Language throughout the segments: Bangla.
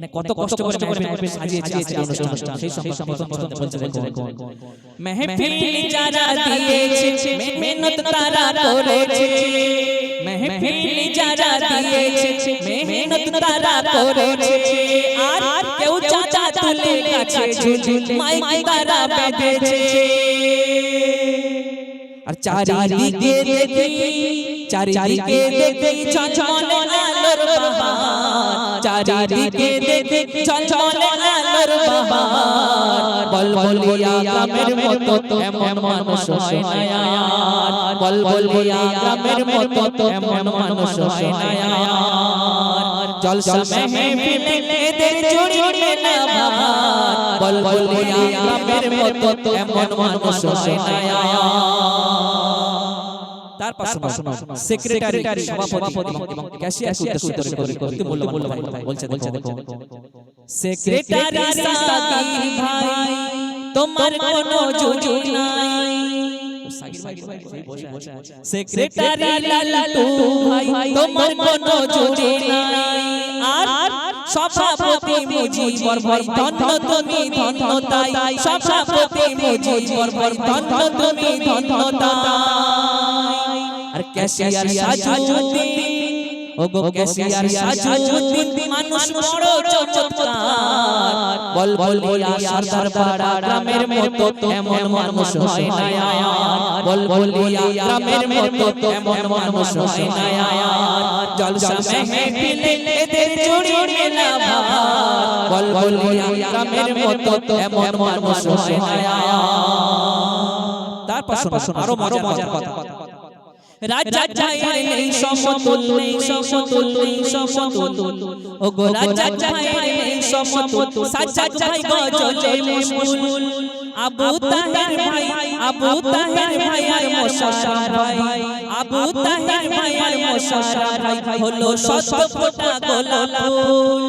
মানে কত কষ্ট করে মেহফিল সাজিয়েছে আজকে অনুষ্ঠান সেই সম্পর্কে প্রথম বলতে দেখো মেহফিল যারা দিয়েছে মেহনত তারা করেছে। মেহফিল যারা দিয়েছে মেহনত তারা করেছে। আর কেউ চাচা তুলে গাছে ঝুলে মাইক তারা বেঁধেছে। আর চারিদিকে দেখি চারিদিকে দেখি চঞ্চলে আলোর বাহার চারিদিকে দেখি চঞ্চলে আলোর বাহার বল বলিয়া গ্রামের মতো এমন মানুষ হয় না গ্রামের মতো এমন মানুষ হয় না জলসা মেহফিলে এদের মেলা বাহার বল গ্রামের মতো এমন মানুষ হয় না তার পাশে সেক্রেটারি সভাপতি এবং ক্যাশিয়ার উদ্দেশ্য করে করতে বলল বলছে দেখো সেক্রেটারি সাকি ভাই তোমার কোনো জুজু নাই। সেক্রেটারি লালু ভাই তোমার কোনো জুজু নাই। আর সভাপতি মুজিবর ভাই ধন্য তুমি ধন্য তাই। সভাপতি মুজিবর ভাই ধন্য তুমি ধন্য তাই। ক্যাশিয়ার সাজুদ্দিন ও গো ক্যাশিয়ার সাজুদ্দিন মানুষ বড় চমৎকার বল বল বলিয়া সরদার পাড়া গ্রামের মতো এমন মানুষ হয় না আর বল বল বলিয়া গ্রামের মতো এমন মানুষ হয় না আর জলসা মেহফিলে এদের জুড়ি মেলা বল বল বলিয়া গ্রামের মতো এমন মানুষ হয় না তারপর শোনো। আরও মজার কথা রাজা চায়ের নেই সমতুল নেই সমতুল নেই সমতুল ও গো রাজা চায়ের নেই সমতুল সাজ্জাদ ভাই গজলে মশগুল। আবু তাহের ভাই, আবু তাহের ভাই আর মোশারফ ভাই। আবু তাহের ভাই আর মোশারফ ভাই হলো শত ফোঁটা গোলাপ ফুল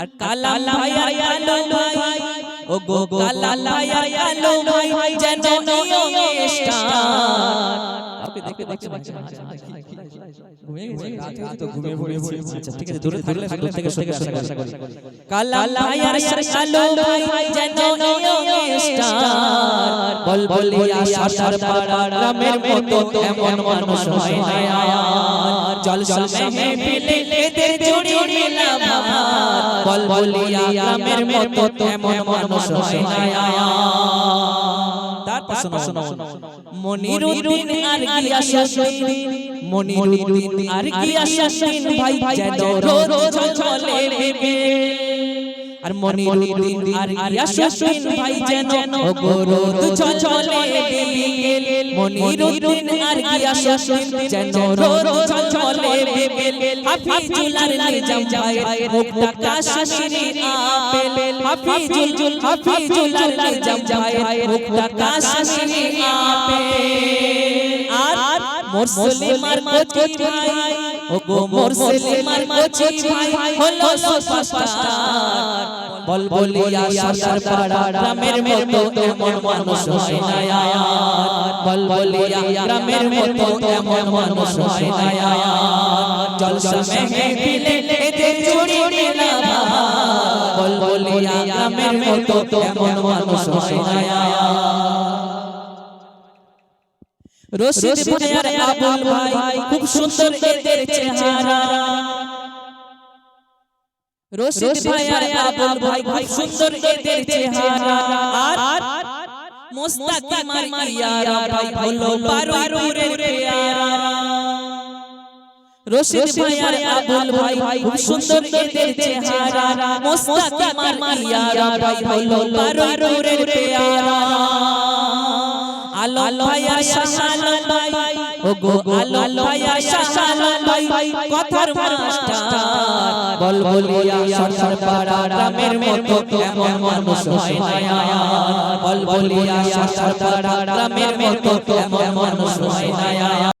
আর কালা আর কালো ভাই ও গো কালা আর কালো ভাই, যেন নিয়মে স্টার। আপনি দেখতে দেখতে ঘুমিয়ে গেছে। তো ঘুমিয়ে পড়ে আচ্ছা ঠিক আছে দূরে থাকলে দূর থেকে সরে আশা করি। কালা ভাই আর ভাই যেন স্টার। বল বলিয়া সরসার পাড়া গ্রামের মতো এমন মানুষ হয় না। আর জলসা মেহফিলে এদের জুড়ি মিলা বল বলিয়া গ্রামের মতো এমন মানুষ হয় না। তারপর শোনো মনিরুদ্দিন আর গিয়াসুদ্দিন মনিরুদ্দিন আর গিয়াসুদ্দিন ভাই যেন রোজ চলে বেবে আর মনিরুদ্দিন আর গিয়াসুদ্দিন ভাই যেন রোজ চলে বেবে মনিরুদ্দিন আর গিয়াসুদ্দিন যেন রোজ চলে বেবে হাফিজুল আর নিজাম ভাই মুক্তা কাশ্মীরি আপেল। হাফিজুল হাফিজুল আর নিজাম ভাই মুক্তা কাশ্মীরি আপেল। মুসলিমার কচি ভাই। ও গো মুসলিমার কচি ভাই। হলো সুপারস্টার। বল বলিয়া পাড়া গ্রামের মতো এমন মানুষ হয় না আর বল বলিয়া গ্রামের মতো এমন মানুষ হয় না আর জলসা মেহফিলে এদের জুড়ি মিলা বল বলিয়া গ্রামের মতো এমন মানুষ হয় না রশিদ ভাই আর আবুল ভাই খুব সুন্দর এদের চেহারা। রশিদ ভাই আর আবুল ভাই খুব সুন্দর এদের চেহারা। আর মুস্তাকিম আর ইয়ারা ভাই হলো পারুরের পেয়ারা। রশিদ ভাই আর আবুল ভাই খুব সুন্দর এদের চেহারা। মুস্তাকিম আর ইয়ারা ভাই হলো পারুরের পেয়ারা। আলো ভাই আর ভাই ও গো আলো ভাই শাহালো ভাই কথার মাস্টার, বল বলিয়া সরসর পাড়া গ্রামের মতো এমন মানুষ হয় না বল বলিয়া সরসর পাড়া গ্রামের মতো এমন মানুষ হয় না